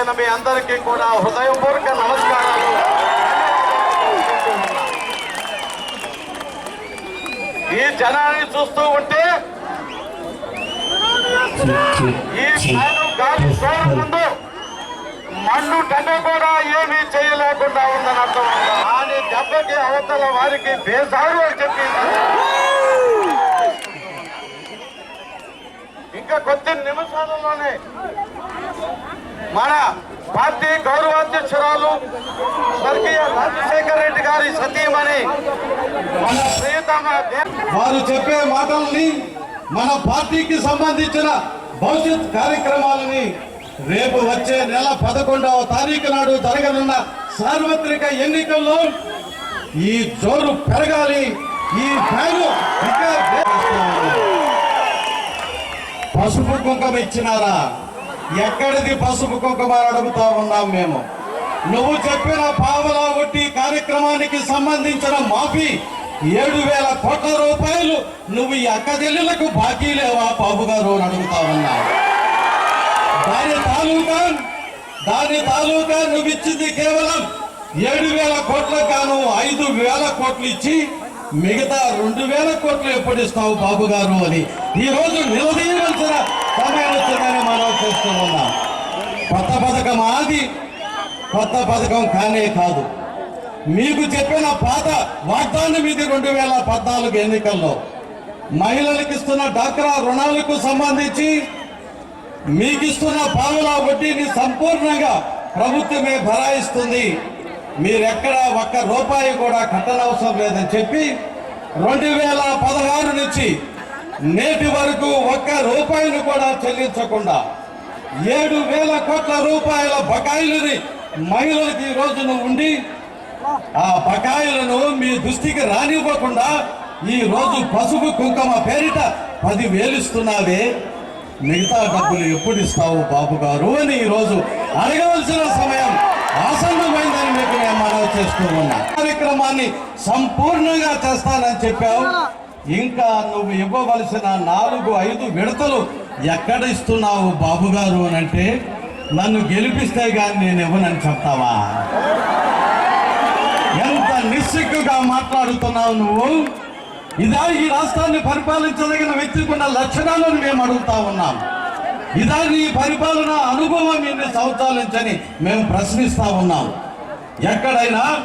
వచ్చిన మీ అందరికీ కూడా హృదయపూర్వక నమస్కారాలు. ఈ జనాన్ని చూస్తూ ఉంటే ఈ ముందు మన్ను టెండ కూడా ఏమీ చేయలేకుండా ఉందని అర్థం కానీ దెబ్బకి అవతల వారికి బేసారు అని చెప్పి ఇంకా కొద్ది నిమిషాలలోనే మన పార్టీ గౌరవాధ్యక్షురాలు స్వర్గీయ రాజశేఖర రెడ్డి గారి సతీమణి. మన వారు చెప్పే మాటల్ని మన పార్టీకి సంబంధించిన భవిష్యత్ కార్యక్రమాలని రేపు వచ్చే నెల పదకొండవ తారీఖు నాడు జరగనున్న సార్వత్రిక ఎన్నికల్లో ఈ జోరు పెరగాలి ఈ ఫ్యాను పసుపు కుంకం ఇచ్చినారా? ఎక్కడిది పసుపు కుంకుమ అడుగుతా ఉన్నాం మేము? నువ్వు చెప్పిన పావలా ఒట్టి కార్యక్రమానికి సంబంధించిన మాఫీ ఏడు వేల కోట్ల రూపాయలు నువ్వు ఈ అక్క చెల్లెలకు బాకీ లేవా బాబు గారు అని అడుగుతా ఉన్నా. దాని తాలూకా దాని తాలూకా నువ్వు ఇచ్చింది కేవలం ఏడు వేల కోట్లకు గాను ఐదు వేల కోట్లు ఇచ్చి మిగతా రెండు వేల కోట్లు ఎప్పుడు ఇస్తావు బాబు గారు అని. ఈరోజు రోజు నిలదీయవలసిన మనం చేస్తూ ఉన్నాం కొత్త పథకం ఆది కొత్త పథకం కానే కాదు. మీకు చెప్పిన పాత వాగ్దానం ఇది రెండు వేల పద్నాలుగు ఎన్నికల్లో. మహిళలకు ఇస్తున్న డాక్రా రుణాలకు సంబంధించి మీకు ఇస్తున్న పావుల వడ్డీని సంపూర్ణంగా ప్రభుత్వమే భరాయిస్తుంది. మీరెక్కడ ఒక్క రూపాయి కూడా కట్టనవసరం లేదని చెప్పి రెండు వేల పదహారు నుంచి నేటి వరకు ఒక్క రూపాయిని కూడా చెల్లించకుండా ఏడు వేల కోట్ల రూపాయల బకాయిలని మహిళలకు ఈ రోజున ఉండి ఆ బకాయిలను మీ దృష్టికి రానివ్వకుండా ఈ రోజు పసుపు కుంకుమ పేరిట పది వేలిస్తున్నావే మిగతా డబ్బులు ఎప్పుడు ఇస్తావు బాబు గారు అని ఈ రోజు అడగవలసిన సమయం ఆసన్నమైందని మీకు నేను మనవి చేస్తూ ఉన్నా. కార్యక్రమాన్ని సంపూర్ణంగా చేస్తానని చెప్పావు. ఇంకా నువ్వు ఇవ్వవలసిన నాలుగు ఐదు విడతలు ఎక్కడ ఇస్తున్నావు బాబు గారు అని అంటే నన్ను గెలిపిస్తే కానీ నేను ఇవ్వనని చెప్తావా? ఎంత నిస్సిగ్గుగా మాట్లాడుతున్నావు నువ్వు? ఇదా ఈ రాష్ట్రాన్ని పరిపాలించదగిన వ్యక్తికి ఉన్న లక్షణాలను మేము అడుగుతా ఉన్నాం. ఇదా నీ పరిపాలన అనుభవం ఎన్ని సంవత్సరాల మేము ప్రశ్నిస్తా ఉన్నాం. ఎక్కడైనా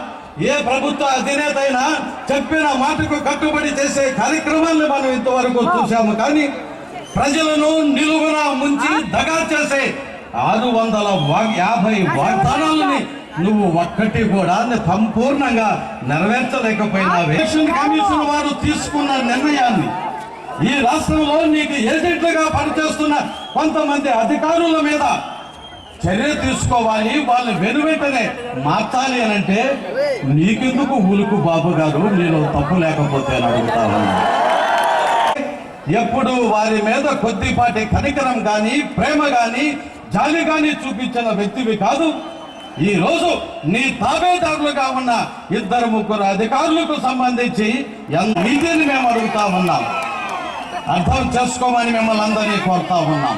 ఏ ప్రభుత్వ అధినేత అయినా చెప్పిన మాటకు కట్టుబడి చేసే కార్యక్రమాలను మనం ఇంతవరకు చూసాము కానీ ప్రజలను నిలువున ముంచి దగా చేసే ఆరు వందల యాభై వాగ్దానాలని నువ్వు ఒక్కటి కూడా సంపూర్ణంగా నెరవేర్చలేకపోయినా ఎలక్షన్ కమిషన్ వారు తీసుకున్న నిర్ణయాన్ని ఈ రాష్ట్రంలో నీకు ఏజెంట్లుగా పనిచేస్తున్న కొంతమంది అధికారుల మీద చర్య తీసుకోవాలి వాళ్ళు వెనువెంటనే మార్చాలి అని అంటే నీకెందుకు ఊలుకు బాబు గారు? నేను తప్పు లేకపోతే అని అడుగుతాను ఎప్పుడు వారి మీద కొద్దిపాటి కనికరం గాని ప్రేమ గాని జాలి గాని చూపించిన వ్యక్తివి కాదు. ఈ రోజు నీ తాబేదారులుగా ఉన్న ఇద్దరు ముగ్గురు అధికారులకు సంబంధించి ఎంత నీతిని మేము అడుగుతా ఉన్నాం. అర్థం చేసుకోమని మిమ్మల్ని అందరినీ కోరుతా ఉన్నాం.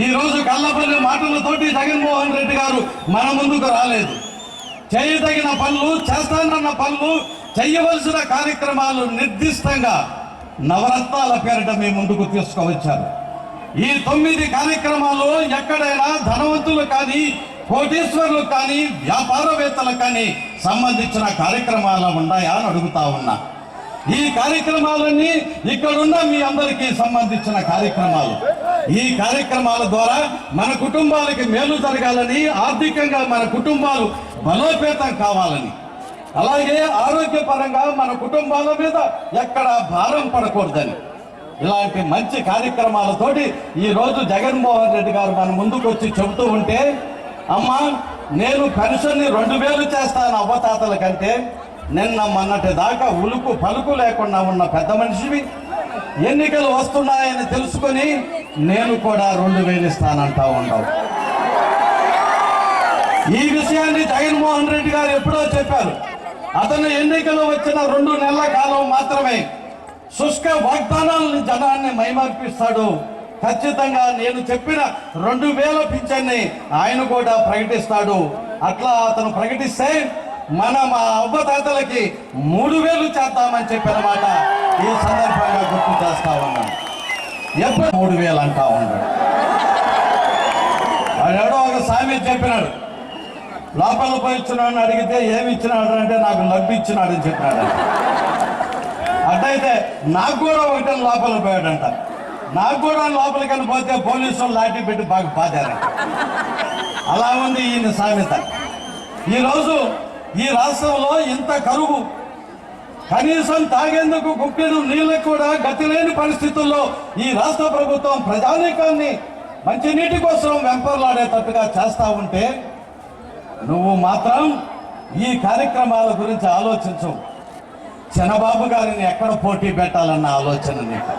ఈ రోజు కళ్ళపల్లి మాటలతోటి జగన్మోహన్ రెడ్డి గారు మన ముందుకు రాలేదు. చేయదగిన పనులు చేస్తానన్న పనులు చేయవలసిన కార్యక్రమాలు నిర్దిష్టంగా నవరత్నాల పేరిట మీ ముందుకు తీసుకువచ్చారు. ఈ తొమ్మిది కార్యక్రమాలు ఎక్కడైనా ధనవంతులు కానీ కోటీశ్వరులు కానీ వ్యాపారవేత్తలు కానీ సంబంధించిన కార్యక్రమాలు ఉన్నాయా అని అడుగుతా ఉన్నా. ఈ కార్యక్రమాలన్నీ ఇక్కడున్న మీ అందరికీ సంబంధించిన కార్యక్రమాలు. ఈ కార్యక్రమాల ద్వారా మన కుటుంబాలకి మేలు జరగాలని ఆర్థికంగా మన కుటుంబాలు బలోపేతం కావాలని అలాగే ఆరోగ్యపరంగా మన కుటుంబాల మీద ఎక్కడ భారం పడకూడదని. ఇలాంటి మంచి కార్యక్రమాలతోటి ఈరోజు జగన్మోహన్ రెడ్డి గారు మన ముందుకు వచ్చి చెబుతూ ఉంటే అమ్మా నేను పెన్షన్ని రెండు వేలు చేస్తాను అవ్వతాతల కంటే నిన్న మొన్నటి దాకా ఉలుకు పలుకు లేకుండా ఉన్న పెద్ద మనిషివి ఎన్నికలు వస్తున్నాయని తెలుసుకొని నేను కూడా రెండు వేలు ఇస్తానంటా ఉండవు ఈ విషయాన్ని జగన్మోహన్ రెడ్డి గారు ఎప్పుడో చెప్పారు. అతను ఎన్నికలు వచ్చిన రెండు నెలల కాలం మాత్రమే శుష్క వాగ్దానాలను జనాన్ని మైమార్పిస్తాడు. ఖచ్చితంగా నేను చెప్పిన రెండు వేల పింఛన్ని ఆయన కూడా ప్రకటిస్తాడు. అట్లా అతను ప్రకటిస్తే మన మా అవ్వతాతలకి మూడు వేలు చేద్దామని చెప్పిన మాట ఈ సందర్భంగా గుర్తు చేస్తా ఉన్నాను. ఎప్పుడు మూడు వేలు అంటా ఉన్నాడు. వాడెవడో ఒక సామి చెప్పినాడు. లోపల పోయి అడిగితే ఏమి ఇచ్చినాడు అంటే నాకు లడ్డు ఇచ్చినాడని చెప్పినాడు అట్టయితే నాకు కూడా ఒకటే లోపల పోయాడంట. నాకు కూడా లోపలికని పోతే పోలీసులు లాఠీ పెట్టి బాగా బాధారంట అలా ఉంది ఈయన సామెత. ఈరోజు ఈ రాష్ట్రంలో ఇంత కరువు. కనీసం తాగేందుకు గుప్పెడు నీళ్ళకు కూడా గతి లేని పరిస్థితుల్లో ఈ రాష్ట్ర ప్రభుత్వం ప్రజానీకాన్ని మంచినీటి కోసం వెంపర్లాడేటట్టుగా చేస్తా ఉంటే నువ్వు మాత్రం ఈ కార్యక్రమాల గురించి ఆలోచించు. చిన్నబాబు గారిని ఎక్కడ పోటీ పెట్టాలన్న ఆలోచన నీకు?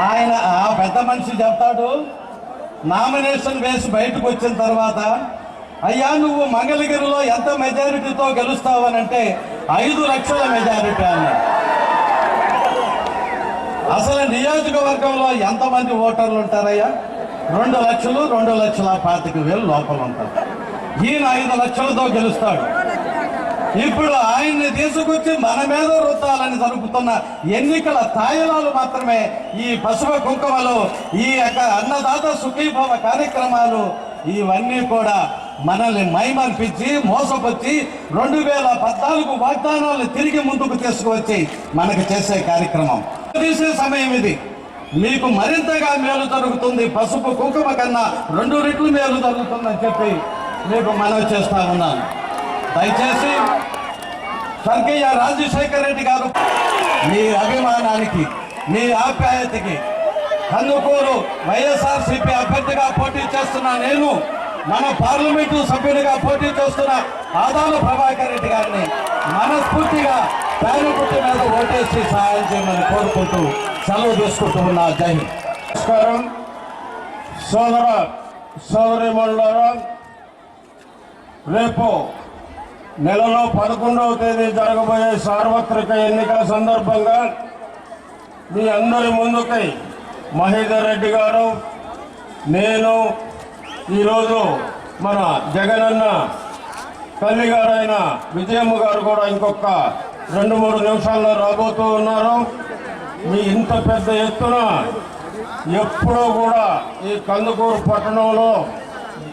ఆయన ఆ పెద్ద మనిషి చెప్తాడు నామినేషన్ వేసి బయటకు వచ్చిన తర్వాత అయ్యా నువ్వు మంగళగిరిలో ఎంత మెజారిటీతో గెలుస్తావనంటే ఐదు లక్షల మెజారిటీ అన్నాడు అసలు నియోజకవర్గంలో ఎంతమంది ఓటర్లు ఉంటారయ్యా? రెండు లక్షలు రెండు లక్షల పాతిక వేలు లోపల ఉంటారు. ఈయన ఐదు లక్షలతో గెలుస్తాడు. ఇప్పుడు ఆయన్ని తీసుకొచ్చి మన మీద రుద్దాలని జరుపుతున్న ఎన్నికల తాయిలాలు మాత్రమే ఈ పశువ కుంకుమలు ఈ యొక్క అన్నదాత సుఖీభవ కార్యక్రమాలు ఇవన్నీ కూడా మనల్ని మైమర్పించి మోసపరిచి రెండు వేల పద్నాలుగు వాగ్దానాలను తిరిగి ముందుకు తీసుకువచ్చి మనకు చేసే కార్యక్రమం. తీసే సమయం ఇది. మీకు మరింతగా మేలు జరుగుతుంది. పసుపు కుంకుమ కన్నా రెండు రెట్లు మేలు జరుగుతుందని చెప్పి మీకు మనవి చేస్తా ఉన్నాను. దయచేసి స్వర్గీయ రాజశేఖర రెడ్డి గారు మీ అభిమానానికి మీ ఆప్యాయతకి కందుకూరు వైఎస్ఆర్సీపీ అభ్యర్థిగా పోటీ చేస్తున్నా నేను. మన పార్లమెంటు సభ్యునిగా పోటీ చేస్తున్న ఆదాల ప్రభాకర్ రెడ్డి గారిని మనస్ఫూర్తిగా పేరు గుర్తు మీద ఓటేసి సహాయం చేయమని కోరుకుంటూ సెలవు తీసుకుంటూ జై నమస్కారం. సోదర సోదరి రేపు నెలలో పదకొండవ తేదీ జరగబోయే సార్వత్రిక ఎన్నికల సందర్భంగా మీ అందరి ముందుకై మహేందర్ రెడ్డి గారు నేను ఈరోజు మన జగనన్న తల్లి గారైన విజయమ్మ గారు కూడా ఇంకొక రెండు మూడు నిమిషాల్లో రాబోతూ ఉన్నారు. మీ ఇంత పెద్ద ఎత్తున ఎప్పుడూ కూడా ఈ కందుకూరు పట్టణంలో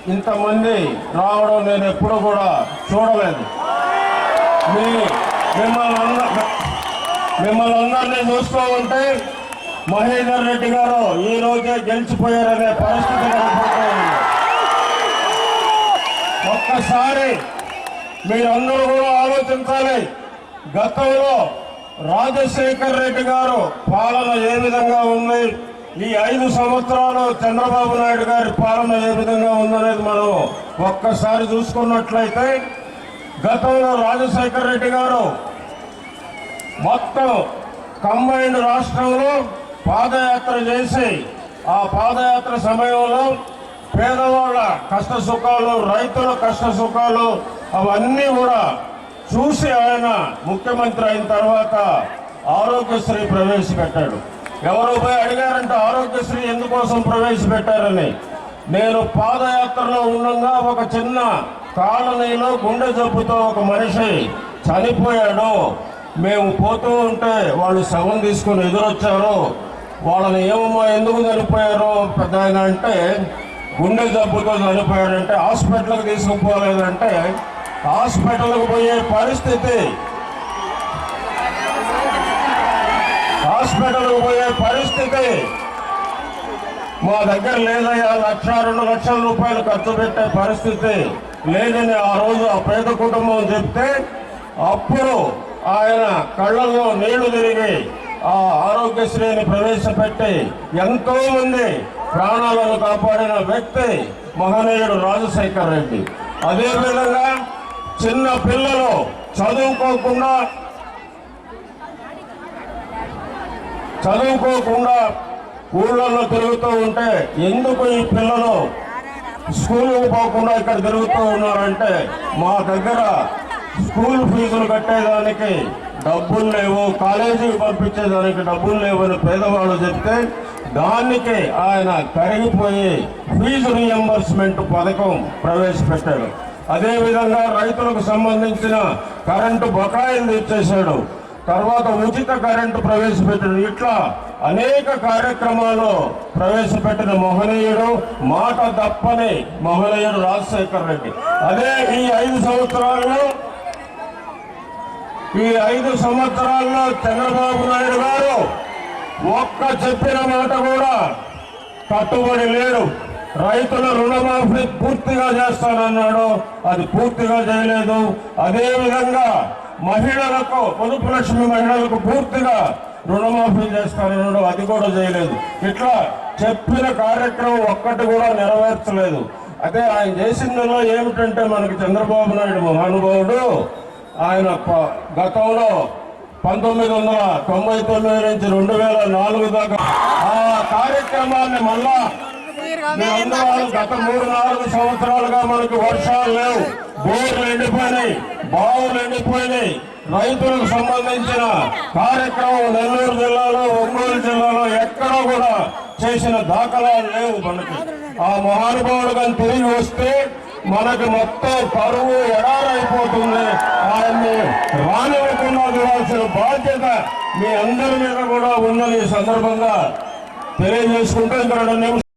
ఇంతమంది రావడం నేను ఎప్పుడూ కూడా చూడలేదు. మీ మిమ్మల్ని అన్న మిమ్మల్ని అందరినీ చూస్తూ ఉంటే మహేందర్ రెడ్డి గారు ఈ రోజే గెలిచిపోయారనే పరిస్థితి కనపడుతుంది ఒక్కసారి మీరందరూ కూడా ఆలోచించాలి. గతంలో రాజశేఖర్ రెడ్డి గారు పాలన ఏ విధంగా ఉంది? ఈ ఐదు సంవత్సరాలు చంద్రబాబు నాయుడు గారి పాలన ఏ విధంగా ఉందనేది మనం ఒక్కసారి చూసుకున్నట్లయితే గతంలో రాజశేఖర్ రెడ్డి గారు మొత్తం కంబైన్డ్ రాష్ట్రంలో పాదయాత్ర చేసి ఆ పాదయాత్ర సమయంలో పేదవాళ్ళ కష్ట సుఖాలు రైతుల కష్ట సుఖాలు అవన్నీ కూడా చూసి ఆయన ముఖ్యమంత్రి అయిన తర్వాత ఆరోగ్యశ్రీ ప్రవేశపెట్టాడు. ఎవరో పోయి అడిగారంటే ఆరోగ్యశ్రీ ఎందుకోసం ప్రవేశపెట్టారని. నేను పాదయాత్రలో ఉండగా ఒక చిన్న కాలనీలో గుండె జబ్బుతో ఒక మనిషి చనిపోయాడు. మేము పోతూ ఉంటే వాళ్ళు శవం తీసుకుని ఎదురొచ్చారు. వాళ్ళని ఏమమ్మా ఎందుకు చనిపోయారు? పెద్ద అంటే గుండె జబ్బుతో చనిపోయాడంటే హాస్పిటల్కి తీసుకుపోలేదంటే హాస్పిటల్కి పోయే పరిస్థితి. హాస్పిటల్కి పోయే పరిస్థితి. మా దగ్గర లేదయ్యా లక్ష రెండు లక్షల రూపాయలు ఖర్చు పెట్టే పరిస్థితి. లేదని ఆ రోజు ఆ పేద కుటుంబం చెప్తే అప్పుడు ఆయన కళ్ళల్లో నీళ్ళు తిరిగి ఆ ఆరోగ్యశ్రీని ప్రవేశపెట్టి ఎంతోమంది ప్రాణాలను కాపాడిన వ్యక్తి మహనీయుడు రాజశేఖర్ రెడ్డి. అదేవిధంగా చిన్న పిల్లలు చదువుకోకుండా చదువుకోకుండా ఊళ్ళల్లో తిరుగుతూ ఉంటే ఎందుకు ఈ పిల్లలు స్కూల్కి పోకుండా ఇక్కడ తిరుగుతూ ఉన్నారంటే మా దగ్గర స్కూల్ ఫీజులు కట్టేదానికి డబ్బులు లేవు కాలేజీకి పంపించేదానికి డబ్బులు లేవని పేదవాళ్ళు చెప్తే దానికి ఆయన కరిగిపోయి ఫీజు రియంబర్స్మెంట్ పథకం ప్రవేశపెట్టాడు. అదేవిధంగా రైతులకు సంబంధించిన కరెంటు బకాయిలు తెచ్చేశాడు తర్వాత ఉచిత కరెంటు ప్రవేశపెట్టిన ఇట్లా అనేక కార్యక్రమాలు ప్రవేశపెట్టిన మహనీయుడు మాట తప్పని మహనీయుడు రాజశేఖర్ రెడ్డి. అదే ఈ ఐదు సంవత్సరాల్లో ఈ ఐదు సంవత్సరాల్లో చంద్రబాబు నాయుడు గారు ఒక్క చెప్పిన మాట కూడా కట్టుబడి లేడు. రైతుల రుణమాఫీ పూర్తిగా చేస్తానన్నాడు. అది పూర్తిగా చేయలేదు. అదేవిధంగా మహిళలకు పొదుపు లక్ష్మి మహిళలకు పూర్తిగా రుణమాఫీ చేస్తానన్నాడు. అది కూడా చేయలేదు. ఇట్లా చెప్పిన కార్యక్రమం ఒక్కటి కూడా నెరవేర్చలేదు. అదే ఆయన చేసిందలో ఏమిటంటే మనకి చంద్రబాబు నాయుడు మహానుభావుడు ఆయన గతంలో పంతొమ్మిది వందల తొంభై తొమ్మిది నుంచి రెండు వేల నాలుగు దాకా ఆ కార్యక్రమాన్ని మళ్ళా గత మూడు నాలుగు సంవత్సరాలుగా మనకు వర్షాలు లేవు. బోర్లు ఎండిపోయినాయి. బావులు ఎండిపోయినాయి. రైతులకు సంబంధించిన కార్యక్రమం నెల్లూరు జిల్లాలో ఒంగోలు జిల్లాలో ఎక్కడా కూడా చేసిన దాఖలాలు లేవు మనకి. ఆ మహానుభావుడు కానీ తిరిగి వస్తే మనకు మొత్తం కరువు ఎడారైపోతుంది. ఆయన్ని రానివ్వకుండా చూడాల్సిన బాధ్యత మీ అందరి మీద కూడా ఉందని ఈ సందర్భంగా తెలియజేసుకుంటూ ఇంకా రెండు నిమిషాలు